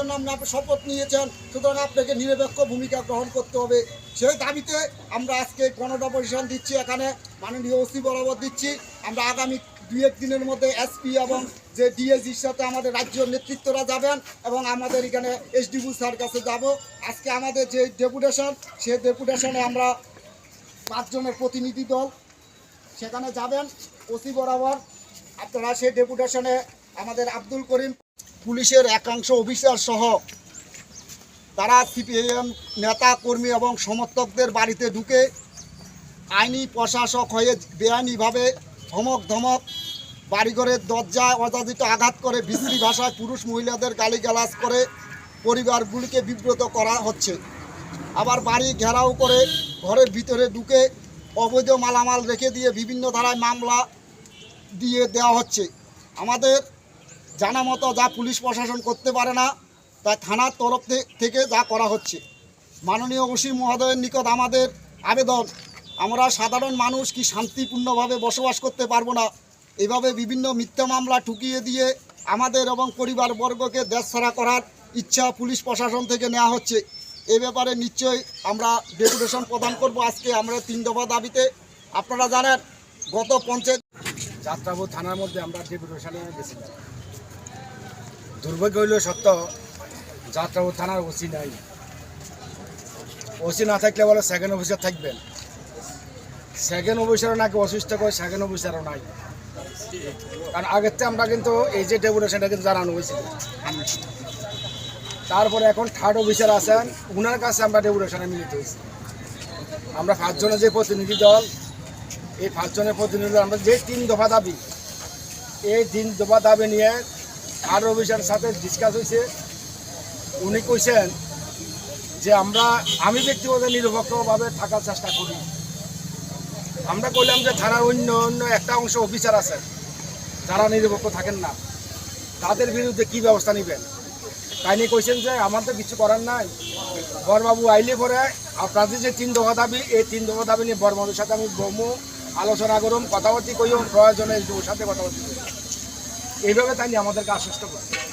আপনি আপনি শপথ নিয়েছেন, সুতরাং আপনাকে নিরপেক্ষ ভূমিকা গ্রহণ করতে হবে। সেই দাবিতে আমরা আজকে গণডপোজিশন দিচ্ছি, এখানে মাননীয় ওসি বরাবর দিচ্ছি। আমরা আগামী দুই এক দিনের মধ্যে এসপি এবং যে ডিএসির সাথে আমাদের রাজ্য নেতৃত্বরা যাবেন এবং আমাদের এখানে এসডিবু স্যার কাছে যাব। আজকে আমাদের যে ডেপুটেশন, সেই ডেপুটেশনে আমরা পাঁচজনের প্রতিনিধি দল সেখানে যাবেন। ওসি বরাবর আপনারা সেই ডেপুটেশনে আমাদের আব্দুল করিম পুলিশের একাংশ অফিসার সহ তারা সিপিএম নেতা, কর্মী এবং সমর্থকদের বাড়িতে ঢুকে আইনি প্রশাসক হয়ে বেআইনিভাবে ধমক ধমক, বাড়িঘরের দরজায় অযাচিত আঘাত করে বিশ্রী ভাষায় পুরুষ মহিলাদের গালিগালাজ করে পরিবারগুলিকে বিব্রত করা হচ্ছে। আবার বাড়ি ঘেরাও করে ঘরের ভিতরে ঢুকে অবৈধ মালামাল রেখে দিয়ে বিভিন্ন ধারায় মামলা দিয়ে দেওয়া হচ্ছে। আমাদের জানা মতো যা পুলিশ প্রশাসন করতে পারে না তাই থানার তরফ থেকে যা করা হচ্ছে। মাননীয় ওসি মহোদয়ের নিকট আমাদের আবেদন, আমরা সাধারণ মানুষ কি শান্তিপূর্ণভাবে বসবাস করতে পারব না? এভাবে বিভিন্ন মিথ্যা মামলা ঠুকিয়ে দিয়ে আমাদের এবং পরিবারবর্গকে দেশছাড়া করার ইচ্ছা পুলিশ প্রশাসন থেকে নেওয়া হচ্ছে। এ ব্যাপারে নিশ্চয়ই আমরা ডেপুটেশন প্রদান করব আজকে আমরা তিন দফা দাবিতে। আপনারা জানেন, গত পঞ্চায়েত যাত্রাপুর থানার মধ্যে আমরা ডেপুটেশনে গেছিলাম। দুর্ভাগ্য হইল সত্য যাত্রাপুর থানার ওসি নাই। ওসি না থাকলে বলে সেকেন্ড অফিসার থাকবেন। সেকেন্ড অফিসারও নাকি অসুস্থ করে সেকেন্ড অফিসারও নাই। কারণ আগের থেকে আমরা কিন্তু এই যে ডেপুটেশনটা কিন্তু জানানো হয়েছিল। তারপরে এখন থার্ড অফিসার আছেন ওনার কাছে আমরা ডেপুটেশনে মিলিত হয়েছি। আমরা পাঁচজনের যে প্রতিনিধি দল, এই পাঁচজনের প্রতিনিধি দল, আমরা যে তিন দফা দাবি, এই তিন দফা দাবি নিয়ে আর অফিসার সাথে ডিসকাস হয়েছে। উনি কইছেন যে আমরা, আমি ব্যক্তিগত নিরপেক্ষভাবে থাকার চেষ্টা করি। আমরা কইলাম যে থানার অন্য অন্য একটা অংশ অফিসার আছে যারা নিরপেক্ষ থাকেন না। তাদের বিরুদ্ধে কি ব্যবস্থা নেবেন? তাই নিয়ে কইছেন যে আমার তো কিছু করার নাই। বরবাবু আইলে পরে আপনাদের যে তিন দফা দাবি, এই তিন দফা দাবি নিয়ে বরবাবুর সাথে আমি বমু, আলোচনা করুম, কথাবার্তি কইম, প্রয়োজনে সাথে কথাবার্তি করি এইভাবে তাই নিয়ে আমাদেরকে আশ্বস্ত করছে